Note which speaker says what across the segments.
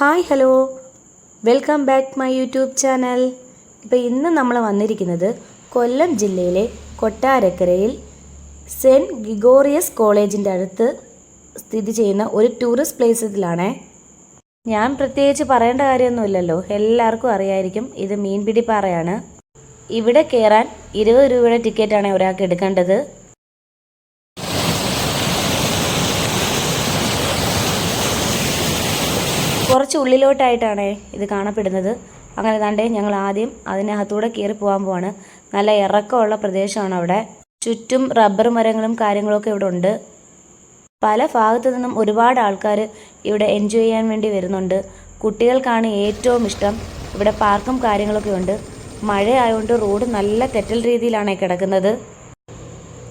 Speaker 1: Hi hello. Welcome back my YouTube channel. ഇപ്പോൾ ഇന്ന് നമ്മൾ വന്നിരിക്കുന്നത് കൊല്ലം ജില്ലയിലെ കൊട്ടാരക്കരയിൽ സെന്റ് ഗിഗോറിയസ് കോളേജിന്റെ അടുത്ത് സ്ഥിതി ചെയ്യുന്ന ഒരു ടൂറിസ്റ്റ് പ്ലേസിലാണ്. ഞാൻ പ്രത്യേകിച്ച് പറയേണ്ട കാര്യമൊന്നുമില്ലല്ലോ. എല്ലാവർക്കും അറിയായിരിക്കും ഇത് മീൻപിടി മീൻപിടിപ്പാറയാണ്. ഇവിടെ കയറാൻ ഇരുപത് രൂപയുടെ ടിക്കറ്റാണ് ഒരാൾക്ക് എടുക്കേണ്ടത്. കുറച്ച് ഉള്ളിലോട്ടായിട്ടാണ് ഇത് കാണപ്പെടുന്നത്. അങ്ങനെ താണ്ടേ ഞങ്ങൾ ആദ്യം അതിനകത്തൂടെ കയറി പോകാൻ പോവാണ്. നല്ല ഇറക്കമുള്ള പ്രദേശമാണ് അവിടെ. ചുറ്റും റബ്ബർ മരങ്ങളും കാര്യങ്ങളൊക്കെ ഇവിടെ ഉണ്ട്. പല ഭാഗത്തു നിന്നും ഒരുപാട് ആൾക്കാർ ഇവിടെ എൻജോയ് ചെയ്യാൻ വേണ്ടി വരുന്നുണ്ട്. കുട്ടികൾക്കാണ് ഏറ്റവും ഇഷ്ടം. ഇവിടെ പാർക്കും കാര്യങ്ങളൊക്കെ ഉണ്ട്. മഴ ആയതുകൊണ്ട് റോഡ് നല്ല തെറ്റൽ രീതിയിലാണ് കിടക്കുന്നത്.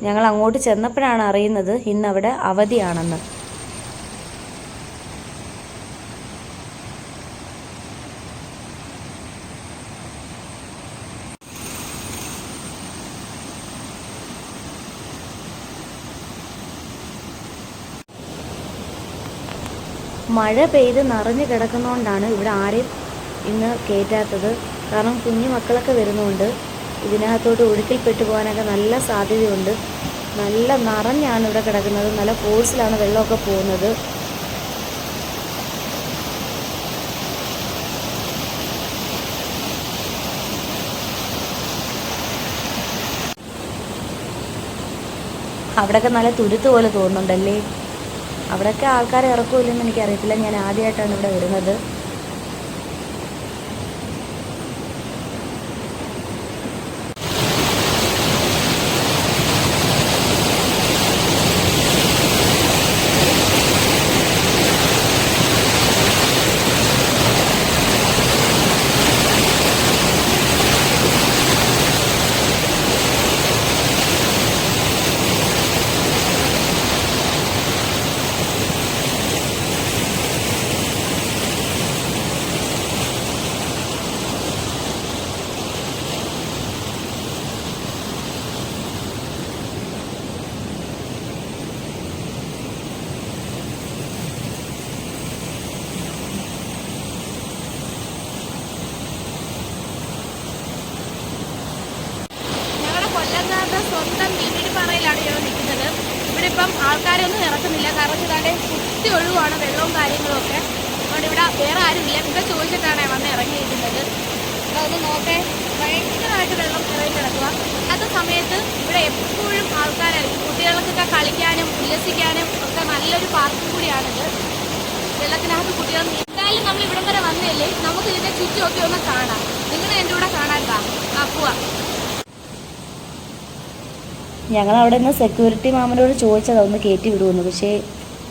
Speaker 1: ഞങ്ങൾ അങ്ങോട്ട് ചെന്നപ്പോഴാണ് അറിയുന്നത് ഇന്നവിടെ അവധിയാണെന്ന്. മഴ പെയ്ത് നിറഞ്ഞു കിടക്കുന്നതുകൊണ്ടാണ് ഇവിടെ ആരെയും ഇന്ന് കയറ്റാത്തത് കാരണം കുഞ്ഞു മക്കളൊക്കെ വരുന്നതുകൊണ്ട് ഇതിനകത്തോട്ട് ഒഴുക്കിൽപ്പെട്ടു പോകാനൊക്കെ നല്ല സാധ്യതയുണ്ട്. നല്ല നിറഞ്ഞാണ് ഇവിടെ കിടക്കുന്നത്. നല്ല ഫോഴ്സിലാണ് വെള്ളമൊക്കെ പോകുന്നത്. അവിടെയൊക്കെ നല്ല തുരുത്ത് പോലെ തോന്നുന്നുണ്ടല്ലേ? അവിടെയൊക്കെ ആൾക്കാരെ ഇറക്കുമില്ലെന്ന് എനിക്കറിയത്തില്ല. ഞാൻ ആദ്യമായിട്ടാണ് ഇവിടെ വരുന്നത്.
Speaker 2: ആൾക്കാരൊന്നും ഇറക്കുന്നില്ല. കാരണം ഇതാണ്ട് കുത്തി ഒഴിവാണ് വെള്ളവും കാര്യങ്ങളൊക്കെ അതുകൊണ്ട് ഇവിടെ വേറെ ആരുമില്ല ഇവിടെ ചോദിച്ചിട്ടാണ് വന്ന് ഇറങ്ങിയിരിക്കുന്നത്. ഒന്ന് നോക്കേ. ഭയങ്കരമായിട്ട് വെള്ളം ഇറങ്ങി കിടക്കുക അല്ലാത്ത സമയത്ത് ഇവിടെ എപ്പോഴും ആൾക്കാരായിരിക്കും. കുട്ടികൾക്കൊക്കെ കളിക്കാനും ഉല്ലസിക്കാനും ഒക്കെ നല്ലൊരു പാർക്കും കൂടിയാണിത്. വെള്ളത്തിനകത്ത് കുട്ടികൾ എന്തായാലും നമ്മൾ ഇവിടം വരെ വന്നില്ലേ നമുക്ക് ഇതിന്റെ ചുറ്റുമൊക്കെ ഒന്ന് കാണാം. നിങ്ങൾ എന്റെ കൂടെ കാണാൻ വാ പോവാം.
Speaker 1: ഞങ്ങൾ അവിടെ നിന്ന് സെക്യൂരിറ്റി മാമനോട് ചോദിച്ചത് ഒന്ന് കയറ്റി വിടുമെന്ന് പക്ഷേ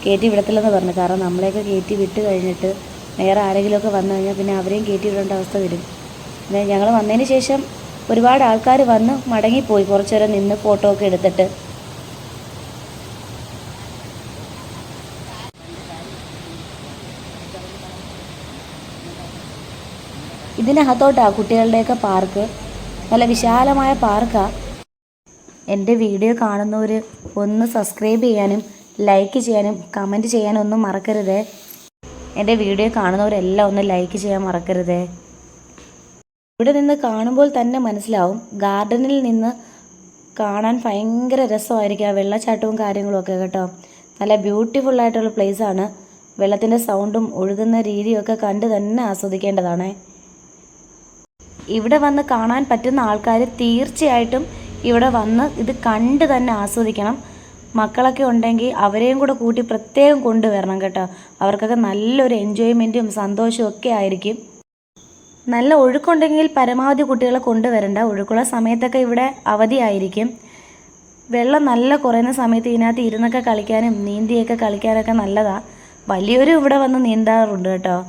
Speaker 1: കയറ്റി വിടത്തില്ലെന്ന് പറഞ്ഞു. കാരണം നമ്മളെയൊക്കെ കയറ്റി വിട്ട് കഴിഞ്ഞിട്ട് വേറെ ആരെങ്കിലുമൊക്കെ വന്നു കഴിഞ്ഞാൽ പിന്നെ അവരെയും കയറ്റി വിടേണ്ട അവസ്ഥ വരും. പിന്നെ ഞങ്ങൾ വന്നതിന് ശേഷം ഒരുപാട് ആൾക്കാർ വന്ന് മടങ്ങിപ്പോയി. കുറച്ചു നേരം നിന്ന് ഫോട്ടോ ഒക്കെ എടുത്തിട്ട്. ഇതിനകത്തോട്ടാണ് കുട്ടികളുടെയൊക്കെ പാർക്ക്. നല്ല വിശാലമായ പാർക്കാണ് എന്റെ വീഡിയോ കാണുന്നവർ ഒന്ന് സബ്സ്ക്രൈബ് ചെയ്യാനും ലൈക്ക് ചെയ്യാനും കമന്റ് ചെയ്യാനും ഒന്നും മറക്കരുതേ. എന്റെ വീഡിയോ കാണുന്നവരെല്ലാം ഒന്ന് ലൈക്ക് ചെയ്യാൻ മറക്കരുത്. ഇവിടെ നിന്ന് കാണുമ്പോൾ തന്നെ മനസ്സിലാവും. ഗാർഡനിൽ നിന്ന് കാണാൻ ഭയങ്കര രസമായിരിക്കും ആ വെള്ളച്ചാട്ടവും കാര്യങ്ങളും ഒക്കെ കേട്ടോ. നല്ല ബ്യൂട്ടിഫുൾ ആയിട്ടുള്ള ആണ്. വെള്ളത്തിന്റെ സൗണ്ടും ഒഴുകുന്ന രീതിയൊക്കെ കണ്ട് തന്നെ ആസ്വദിക്കേണ്ടതാണ്. ഇവിടെ വന്ന് കാണാൻ പറ്റുന്ന ആൾക്കാർ തീർച്ചയായിട്ടും ഇവിടെ വന്ന് ഇത് കണ്ട് തന്നെ ആസ്വദിക്കണം. മക്കളൊക്കെ ഉണ്ടെങ്കിൽ അവരെയും കൂടെ കൂട്ടി പ്രത്യേകം കൊണ്ടുവരണം കേട്ടോ. അവർക്കൊക്കെ നല്ലൊരു എൻജോയ്മെന്റും സന്തോഷവും ഒക്കെ ആയിരിക്കും. നല്ല ഒഴുക്കുണ്ടെങ്കിൽ പരമാവധി കുട്ടികളെ കൊണ്ടുവരണ്ട. ഒഴുക്കുള്ള സമയത്തൊക്കെ ഇവിടെ അവധിയായിരിക്കും. വെള്ളം നല്ല കുറയുന്ന സമയത്ത് ഇതിനകത്ത് ഇരുന്നൊക്കെ കളിക്കാനും നീന്തിയൊക്കെ കളിക്കാനൊക്കെ നല്ലതാണ് വലിയൊരു ഇവിടെ വന്ന് നീന്താറുണ്ട് കേട്ടോ.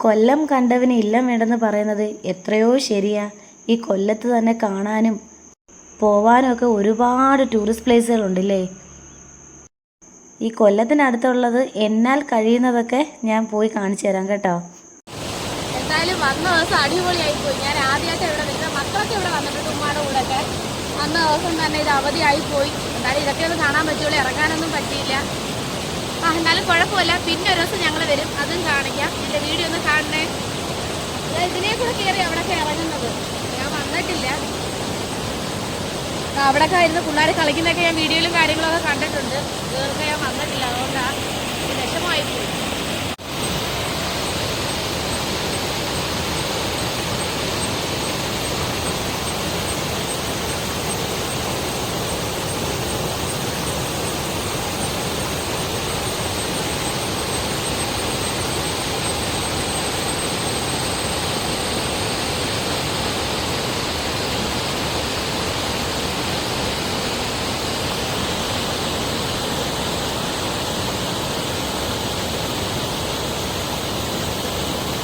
Speaker 1: കൊല്ലം കണ്ടവന് ഇല്ലം വേണ്ടെന്ന് പറയുന്നത് എത്രയോ ശരിയാ. ഈ കൊല്ലത്ത് തന്നെ കാണാനും പോവാനും ഒക്കെ ഒരുപാട് ടൂറിസ്റ്റ് പ്ലേസുകളുണ്ടല്ലേ ഈ കൊല്ലത്തിനടുത്തുള്ളത് എന്നാൽ കഴിയുന്നതൊക്കെ ഞാൻ പോയി കാണിച്ചു തരാം കേട്ടോ.
Speaker 2: എന്തായാലും വന്ന ദിവസം അടിപൊളിയായി പോയി ഞാൻ ആദ്യമായിട്ട് ഇവിടെ വരുന്നത്. മക്കളൊക്കെ ഇവിടെ വന്നിട്ടുണ്ട് ഉമ്മയുടെ കൂടെ ഒക്കെ വന്ന ദിവസം തന്നെ ഇത് അവധിയായി പോയി എന്തായാലും ഇതൊക്കെ ഒന്ന് കാണാൻ പറ്റുള്ളൂ. ഇറങ്ങാനൊന്നും പറ്റിയില്ല. ആ എന്നാലും കുഴപ്പമില്ല. പിന്നെ ഒരു ദിവസം ഞങ്ങൾ വരും. അതും കാണിക്കാം. എന്റെ ഇതിനെ കൂടെ കയറി അവിടെയൊക്കെ ഇറങ്ങുന്നത്. ഞാൻ വന്നിട്ടില്ല. അവിടെയൊക്കെ ഇരുന്ന് പിള്ളേർ കളിക്കുന്നതൊക്കെ ഞാൻ വീഡിയോയിലും കാര്യങ്ങളൊക്കെ കണ്ടിട്ടുണ്ട്. ഇതൊക്കെ ഞാൻ വന്നിട്ടില്ല. അതുകൊണ്ടാണ് വിഷമമായി പോയി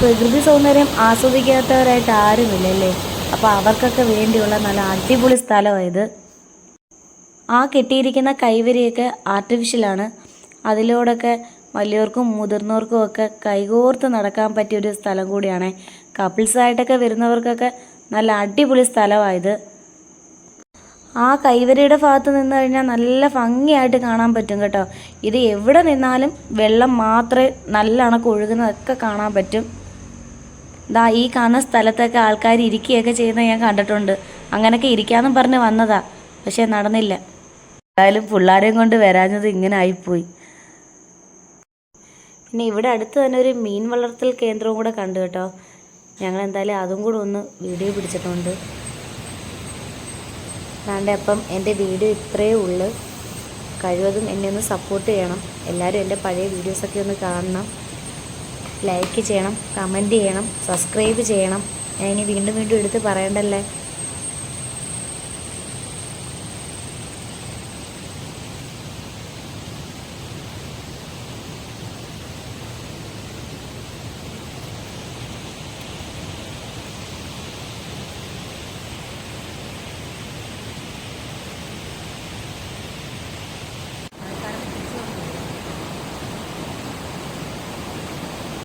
Speaker 1: പ്രകൃതി സൗന്ദര്യം ആസ്വദിക്കാത്തവരായിട്ട് ആരുമില്ലല്ലേ? അപ്പോൾ അവർക്കൊക്കെ വേണ്ടിയുള്ള നല്ല അടിപൊളി സ്ഥലമായത് ആ കെട്ടിയിരിക്കുന്ന കൈവരിയൊക്കെ ആർട്ടിഫിഷ്യലാണ് അതിലൂടെയൊക്കെ വലിയവർക്കും മുതിർന്നവർക്കും ഒക്കെ കൈകോർത്ത് നടക്കാൻ പറ്റിയൊരു സ്ഥലം കൂടിയാണ്. കപ്പിൾസായിട്ടൊക്കെ വരുന്നവർക്കൊക്കെ നല്ല അടിപൊളി സ്ഥലമായത് ആ കൈവരിയുടെ ഭാഗത്ത് നിന്ന് കഴിഞ്ഞാൽ നല്ല ഭംഗിയായിട്ട് കാണാൻ പറ്റും കേട്ടോ. ഇത് എവിടെ നിന്നാലും വെള്ളം മാത്രമേ നല്ല ഒഴുകുന്നതൊക്കെ കാണാൻ പറ്റും. ദാ ഈ കാണുന്ന സ്ഥലത്തൊക്കെ ആൾക്കാർ ഇരിക്കുകയൊക്കെ ചെയ്യുന്നത് ഞാൻ കണ്ടിട്ടുണ്ട്. അങ്ങനെയൊക്കെ ഇരിക്കാമെന്നും പറഞ്ഞ് വന്നതാ. പക്ഷേ നടന്നില്ല. എന്തായാലും പിള്ളാരെയും കൊണ്ട് വരാഞ്ഞത് ഇങ്ങനെ ആയിപ്പോയി. പിന്നെ ഇവിടെ അടുത്ത് തന്നെ ഒരു മീൻ വളർത്തൽ കേന്ദ്രവും കൂടെ കണ്ടു കേട്ടോ. ഞങ്ങൾ എന്തായാലും അതും കൂടെ ഒന്ന് വീഡിയോ പിടിച്ചിട്ടുണ്ട്. അതാണ്ട് അപ്പം എന്റെ വീഡിയോ ഇത്രയേ ഉള്ളൂ. കഴിവതും എന്നെ ഒന്ന് സപ്പോർട്ട് ചെയ്യണം. എല്ലാവരും എന്റെ പഴയ വീഡിയോസൊക്കെ ഒന്ന് കാണണം. ലൈക്ക് ചെയ്യണം കമന്റ് ചെയ്യണം സബ്സ്ക്രൈബ് ചെയ്യണം. ഞാൻ ഇനി വീണ്ടും വീണ്ടും എടുത്ത് പറയണ്ടല്ലേ?